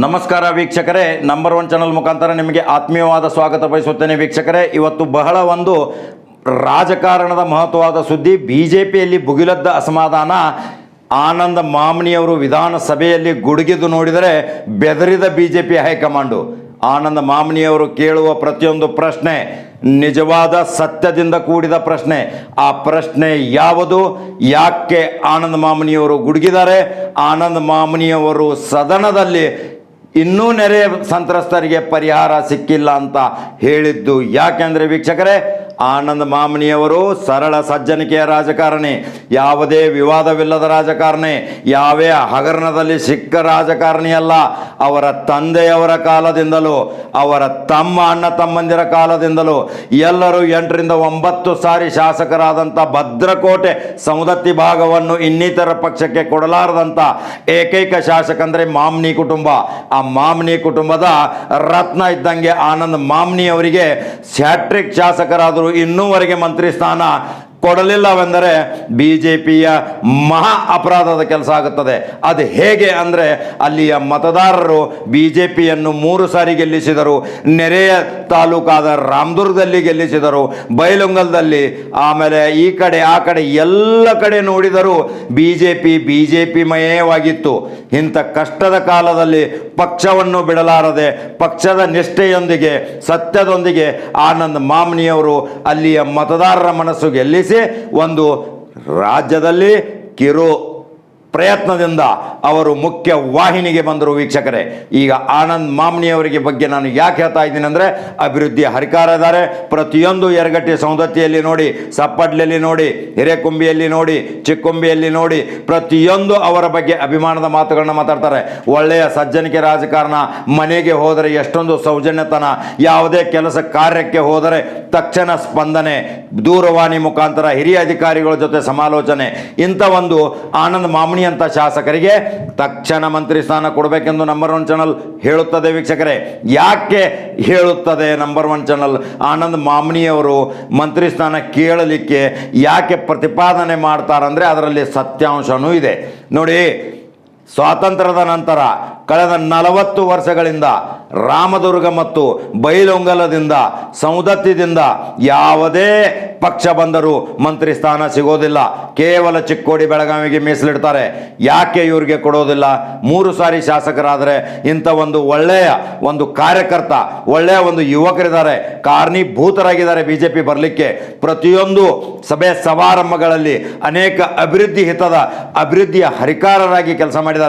ನಮಸ್ಕಾರ ವೀಕ್ಷಕರೇ number one channel ಮುಖಾಂತರ ನಿಮಗೆ ಆತ್ಮೀಯವಾದ ಸ್ವಾಗತ ಬಯಸುತ್ತೇನೆ ವೀಕ್ಷಕರೇ. ಇವತ್ತು ಬಹಳ ಒಂದು ರಾಜಕಾರಣದ ಮಹತ್ವವಾದ ಸುದ್ದಿ ಬಿ ಜೆ ಪಿಯಲ್ಲಿ ಭುಗಿಲದ್ದ ಅಸಮಾಧಾನ. ಆನಂದ ಮಾಮನಿಯವರು ವಿಧಾನಸಭೆಯಲ್ಲಿ ಗುಡುಗಿದು ನೋಡಿದರೆ ಬೆದರಿದ B J P high command. Anand ಮಾಮನಿಯವರು ಕೇಳುವ ಪ್ರತಿಯೊಂದು ಪ್ರಶ್ನೆ, ನಿಜವಾದ ಸತ್ಯದಿಂದ ಕೂಡಿದ ಪ್ರಶ್ನೆ, ಆ ಪ್ರಶ್ನೆ ಯಾವುದು, ಯಾಕೆ ಆನಂದ ಮಾಮನಿಯವರು ಗುಡುಗಿದ್ದಾರೆ, ಆನಂದ ಮಾಮನಿಯವರು ಸದನದಲ್ಲಿ ಇನ್ನೂ ನೆರೆ ಸಂತ್ರಸ್ತರಿಗೆ ಪರಿಹಾರ ಸಿಕ್ಕಿಲ್ಲ ಅಂತ ಹೇಳಿದ್ದು ಯಾಕೆಂದರೆ ವೀಕ್ಷಕರೇ ಆನಂದ್ ಮಾಮನಿಯವರು ಸರಳ ಸಜ್ಜನಿಕೆಯ ರಾಜಕಾರಣಿ. ಯಾವುದೇ ವಿವಾದವಿಲ್ಲದ ರಾಜಕಾರಣಿ, ಯಾವೇ ಹಗರಣದಲ್ಲಿ ಸಿಕ್ಕ ರಾಜಕಾರಣಿಯಲ್ಲ, ಅವರ ತಂದೆಯವರ ಕಾಲದಿಂದಲೂ, ಅವರ ತಮ್ಮ ಅಣ್ಣ ತಮ್ಮಂದಿರ ಕಾಲದಿಂದಲೂ, ಎಲ್ಲರೂ ಎಂಟರಿಂದ ಒಂಬತ್ತು ಸಾರಿ ಶಾಸಕರಾದಂಥ ಭದ್ರಕೋಟೆ ಸಮುದತ್ತಿ ಭಾಗವನ್ನು ಇನ್ನಿತರ ಪಕ್ಷಕ್ಕೆ ಕೊಡಲಾರದಂಥ ಏಕೈಕ ಶಾಸಕ ಅಂದರೆ ಮಾಮ್ನಿ ಕುಟುಂಬ. ಆ ಮಾಮ್ನಿ ಕುಟುಂಬದ ರತ್ನ ಇದ್ದಂಗೆ ಆನಂದ್ ಮಾಮ್ನಿ ಅವರಿಗೆ ಸ್ಯಾಟ್ರಿಕ್ ಶಾಸಕರಾದರು ಇನ್ನೂವರೆಗೆ ಮಂತ್ರಿ ಸ್ಥಾನ ಕೊಡಲಿಲ್ಲವೆಂದರೆ ಬಿ ಜೆ ಪಿಯ ಮಹಾ ಅಪರಾಧದ ಕೆಲಸ ಆಗುತ್ತದೆ. ಅದು ಹೇಗೆ ಅಂದರೆ ಅಲ್ಲಿಯ ಮತದಾರರು ಬಿ ಜೆ ಪಿಯನ್ನು ಮೂರು ಸಾರಿ ಗೆಲ್ಲಿಸಿದರು. ನೆರೆಯ ತಾಲೂಕಾದ ರಾಮದುರ್ಗದಲ್ಲಿ ಗೆಲ್ಲಿಸಿದರು. ಬೈಲುಂಗಲ್ದಲ್ಲಿ ಆಮೇಲೆ ಈ ಕಡೆ, ಆ ಕಡೆ ಎಲ್ಲ ಕಡೆ ನೋಡಿದರೂ B J P B J P ಮಯವಾಗಿತ್ತು. ಇಂಥ ಕಷ್ಟದ ಕಾಲದಲ್ಲಿ ಪಕ್ಷವನ್ನು ಬಿಡಲಾರದೆ ಪಕ್ಷದ ನಿಷ್ಠೆಯೊಂದಿಗೆ, ಸತ್ಯದೊಂದಿಗೆ ಆನಂದ್ ಮಾಮ್ನಿಯವರು ಅಲ್ಲಿಯ ಮತದಾರರ ಮನಸ್ಸು ಗೆಲ್ಲಿಸಿ ಒಂದು ರಾಜ್ಯದಲ್ಲಿ ಕಿರು ಪ್ರಯತ್ನದಿಂದ ಅವರು ಮುಖ್ಯ ವಾಹಿನಿಗೆ ಬಂದರು ವೀಕ್ಷಕರೇ. ಈಗ ಆನಂದ್ ಮಾಮ್ನಿಯವರಿಗೆ ಬಗ್ಗೆ ನಾನು ಯಾಕೆ ಹೇಳ್ತಾ ಇದ್ದೀನಿ ಅಂದರೆ ಅಭಿವೃದ್ಧಿ ಹರಿಕಾರ ಇದ್ದಾರೆ. ಪ್ರತಿಯೊಂದು ಎರಗಟ್ಟಿ ಸೌಂದತಿಯಲ್ಲಿ ನೋಡಿ, ಸಪ್ಪಡ್ಲಲ್ಲಿ ನೋಡಿ, ಹಿರೇಕುಂಬಿಯಲ್ಲಿ ನೋಡಿ, ಚಿಕ್ಕುಂಬಿಯಲ್ಲಿ ನೋಡಿ, ಪ್ರತಿಯೊಂದು ಅವರ ಬಗ್ಗೆ ಅಭಿಮಾನದ ಮಾತುಗಳನ್ನ ಮಾತಾಡ್ತಾರೆ. ಒಳ್ಳೆಯ ಸಜ್ಜನಿಕೆ ರಾಜಕಾರಣ, ಮನೆಗೆ ಹೋದರೆ ಎಷ್ಟೊಂದು ಸೌಜನ್ಯತನ, ಯಾವುದೇ ಕೆಲಸ ಕಾರ್ಯಕ್ಕೆ ಹೋದರೆ ತಕ್ಷಣ ಸ್ಪಂದನೆ, ದೂರವಾಣಿ ಮುಖಾಂತರ ಹಿರಿಯ ಅಧಿಕಾರಿಗಳ ಜೊತೆ ಸಮಾಲೋಚನೆ. ಇಂಥ ಒಂದು ಆನಂದ್ ಮಾಮಣಿ ಅಂತ ಶಾಸಕರಿಗೆ ತಕ್ಷಣ ಮಂತ್ರಿ ಸ್ಥಾನ ಕೊಡಬೇಕೆಂದು ನಂಬರ್ ಒನ್ ಚಾನಲ್ ಹೇಳುತ್ತದೆ ವೀಕ್ಷಕರೇ. ಯಾಕೆ ಹೇಳುತ್ತದೆ ನಂಬರ್ ಒನ್ ಚಾನಲ್ ಆನಂದ್ ಮಾಮಣಿಯವರು ಮಂತ್ರಿ ಸ್ಥಾನ ಕೇಳಲಿಕ್ಕೆ ಯಾಕೆ ಪ್ರತಿಪಾದನೆ ಮಾಡ್ತಾರಂದ್ರೆ ಅದರಲ್ಲಿ ಸತ್ಯಾಂಶನೂ ಇದೆ. ನೋಡಿ ಸ್ವಾತಂತ್ರ್ಯದ ನಂತರ ಕಳೆದ ನಲವತ್ತು ವರ್ಷಗಳಿಂದ ರಾಮದುರ್ಗ ಮತ್ತು ಬೈಲೊಂಗಲದಿಂದ ಸೌದತ್ತಿದಿಂದ ಯಾವುದೇ ಪಕ್ಷ ಬಂದರೂ ಮಂತ್ರಿ ಸ್ಥಾನ ಸಿಗೋದಿಲ್ಲ. ಕೇವಲ ಚಿಕ್ಕೋಡಿ ಬೆಳಗಾವಿಗೆ ಮೀಸಲಿಡ್ತಾರೆ. ಯಾಕೆ ಇವರಿಗೆ ಕೊಡೋದಿಲ್ಲ? ಮೂರು ಸಾರಿ ಶಾಸಕರಾದರೆ ಇಂಥ ಒಂದು ಒಳ್ಳೆಯ ಒಂದು ಕಾರ್ಯಕರ್ತ, ಒಳ್ಳೆಯ ಒಂದು ಯುವಕರಿದ್ದಾರೆ. ಕಾರಣೀಭೂತರಾಗಿದ್ದಾರೆ ಬಿ ಜೆ ಪಿ ಬರಲಿಕ್ಕೆ. ಪ್ರತಿಯೊಂದು ಸಭೆ ಸಮಾರಂಭಗಳಲ್ಲಿ ಅನೇಕ ಅಭಿವೃದ್ಧಿ ಹಿತದ ಅಭಿವೃದ್ಧಿಯ ಹರಿಕಾರರಾಗಿ ಕೆಲಸ ಮಾಡಿದ್ದಾರೆ.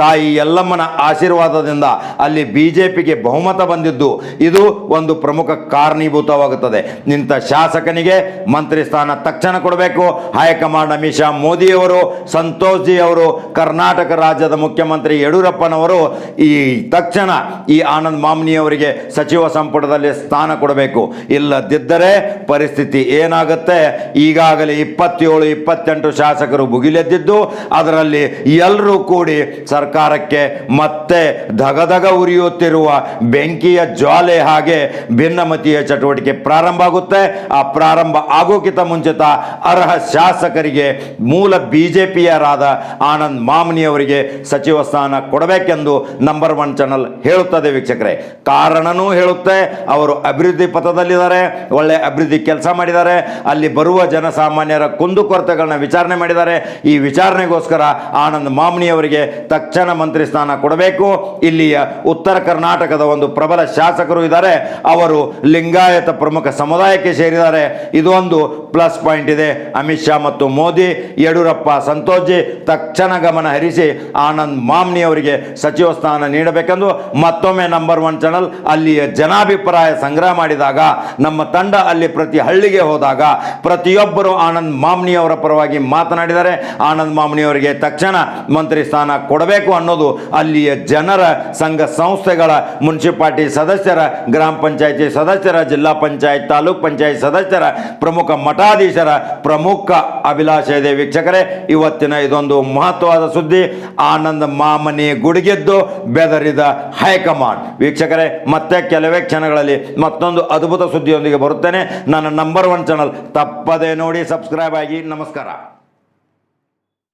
ತಾಯಿ ಯಲ್ಲಮ್ಮನ ಆಶೀರ್ವಾದದಿಂದ ಅಲ್ಲಿ ಬಿ ಜೆ ಬಹುಮತ ಬಂದಿದ್ದು ಇದು ಒಂದು ಪ್ರಮುಖ ಕಾರಣೀಭೂತವಾಗುತ್ತದೆ. ನಿಂತ ಶಾಸಕನಿಗೆ ಮಂತ್ರಿ ಸ್ಥಾನ ತಕ್ಷಣ ಕೊಡಬೇಕು. ಹೈಕಮಾಂಡ್ ಅಮಿತ್ ಶಾ ಮೋದಿಯವರು ಸಂತೋಷ್ ಜಿ ಅವರು, ಕರ್ನಾಟಕ ರಾಜ್ಯದ ಮುಖ್ಯಮಂತ್ರಿ ಯಡಿಯೂರಪ್ಪನವರು ಈ ತಕ್ಷಣ ಈ ಆನಂದ್ ಮಾಮ್ನಿ ಅವರಿಗೆ ಸಚಿವ ಸಂಪುಟದಲ್ಲಿ ಸ್ಥಾನ ಕೊಡಬೇಕು. ಇಲ್ಲದಿದ್ದರೆ ಪರಿಸ್ಥಿತಿ ಏನಾಗುತ್ತೆ? ಈಗಾಗಲೇ ಇಪ್ಪತ್ತೇಳು, ಇಪ್ಪತ್ತೆಂಟು ಶಾಸಕರು ಭುಗಿಲೆದ್ದಿದ್ದು, ಅದರಲ್ಲಿ ಎಲ್ಲರೂ ಕೂಡಿ ಸರ್ಕಾರಕ್ಕೆ ಮತ್ತೆ ಧಗಧಗ ಉರಿಯುತ್ತಿರುವ ಬೆಂಕಿಯ ಜ್ವಾಲೆ ಹಾಗೆ ಭಿನ್ನಮತೀಯ ಚಟುವಟಿಕೆ ಪ್ರಾರಂಭ ಆಗುತ್ತೆ. ಆ ಪ್ರಾರಂಭ ಆಗೋಕ್ಕಿಂತ ಮುಂಚಿತ ಅರ್ಹ ಶಾಸಕರಿಗೆ ಮೂಲ ಬಿಜೆಪಿಯರಾದ ಆನಂದ್ ಮಾಮನಿಯವರಿಗೆ ಸಚಿವ ಸ್ಥಾನ ಕೊಡಬೇಕೆಂದು ನಂಬರ್ ಒನ್ ಚಾನಲ್ ಹೇಳುತ್ತದೆ ವೀಕ್ಷಕರೇ. ಕಾರಣನೂ ಹೇಳುತ್ತೆ, ಅವರು ಅಭಿವೃದ್ಧಿ ಪಥದಲ್ಲಿದ್ದಾರೆ, ಒಳ್ಳೆ ಅಭಿವೃದ್ಧಿ ಕೆಲಸ ಮಾಡಿದ್ದಾರೆ, ಅಲ್ಲಿ ಬರುವ ಜನಸಾಮಾನ್ಯರ ಕುಂದುಕೊರತೆಗಳನ್ನ ವಿಚಾರಣೆ ಮಾಡಿದ್ದಾರೆ. ಈ ವಿಚಾರಣೆಗೋಸ್ಕರ ಆನಂದ್ ಮಾಮನಿ ಅವರಿಗೆ ತಕ್ಷಣ ಮಂತ್ರಿ ಸ್ಥಾನ ಕೊಡಬೇಕು. ಇಲ್ಲಿಯ ಉತ್ತರ ಕರ್ನಾಟಕದ ಒಂದು ಪ್ರಬಲ ಶಾಸಕರು ಇದ್ದಾರೆ. ಅವರು ಲಿಂಗಾಯತ ಪ್ರಮುಖ ಸಮುದಾಯಕ್ಕೆ ಸೇರಿದ್ದಾರೆ. ಇದೊಂದು ಪ್ಲಸ್ ಪಾಯಿಂಟ್ ಇದೆ. ಅಮಿತ್ ಶಾ ಮತ್ತು ಮೋದಿ, ಯಡಿಯೂರಪ್ಪ, ಸಂತೋಷಿ ತಕ್ಷಣ ಗಮನ ಹರಿಸಿ ಆನಂದ್ ಮಾಮ್ನಿ ಅವರಿಗೆ ಸಚಿವ ಸ್ಥಾನ ನೀಡಬೇಕೆಂದು ಮತ್ತೊಮ್ಮೆ ನಂಬರ್ ಒನ್ ಚಾನಲ್ ಅಲ್ಲಿಯ ಜನಾಭಿಪ್ರಾಯ ಸಂಗ್ರಹ ಮಾಡಿದಾಗ, ನಮ್ಮ ತಂಡ ಅಲ್ಲಿ ಪ್ರತಿ ಹಳ್ಳಿಗೆ ಹೋದಾಗ ಪ್ರತಿಯೊಬ್ಬರು ಆನಂದ್ ಮಾಮ್ನಿ ಅವರ ಪರವಾಗಿ ಮಾತನಾಡಿದರೆ ಆನಂದ್ ಮಾಮ್ನಿ ಅವರಿಗೆ ತಕ್ಷಣ ಮಂತ್ರಿ ಸ್ಥಾನ ಕೊಡಬೇಕು ಅನ್ನೋದು ಅಲ್ಲಿಯ ಜನರ ಸಂಘ ಸಂಸ್ಥೆಗಳ ಮುನ್ಸಿಪಾಲ್ಟಿ ಸದಸ್ಯರ ಗ್ರಾಮ ಪಂಚಾಯಿತಿ ಸದಸ್ಯರ, ಜಿಲ್ಲಾ ಪಂಚಾಯತ್, ತಾಲೂಕ್ ಪಂಚಾಯತ್ ಸದಸ್ಯರ, ಪ್ರಮುಖ ಮಠಾಧೀಶರ ಪ್ರಮುಖ ಅಭಿಲಾಷೆ ಇದೆ. ವೀಕ್ಷಕರೇ, ಇವತ್ತಿನ ಇದೊಂದು ಮಹತ್ವವಾದ ಸುದ್ದಿ, ಆನಂದ್ ಮಾಮನಿ ಗುಡುಗಿದ್ದು ಬೆದರಿದ ಹೈಕಮಾಂಡ್. ವೀಕ್ಷಕರೇ, ಮತ್ತೆ ಕೆಲವೇ ಕ್ಷಣಗಳಲ್ಲಿ ಮತ್ತೊಂದು ಅದ್ಭುತ ಸುದ್ದಿಯೊಂದಿಗೆ ಬರುತ್ತೇನೆ. ನನ್ನ ನಂಬರ್ ಒನ್ ಚಾನಲ್ ತಪ್ಪದೆ ನೋಡಿ ಸಬ್ಸ್ಕ್ರೈಬ್ ಆಗಿ, ನಮಸ್ಕಾರ.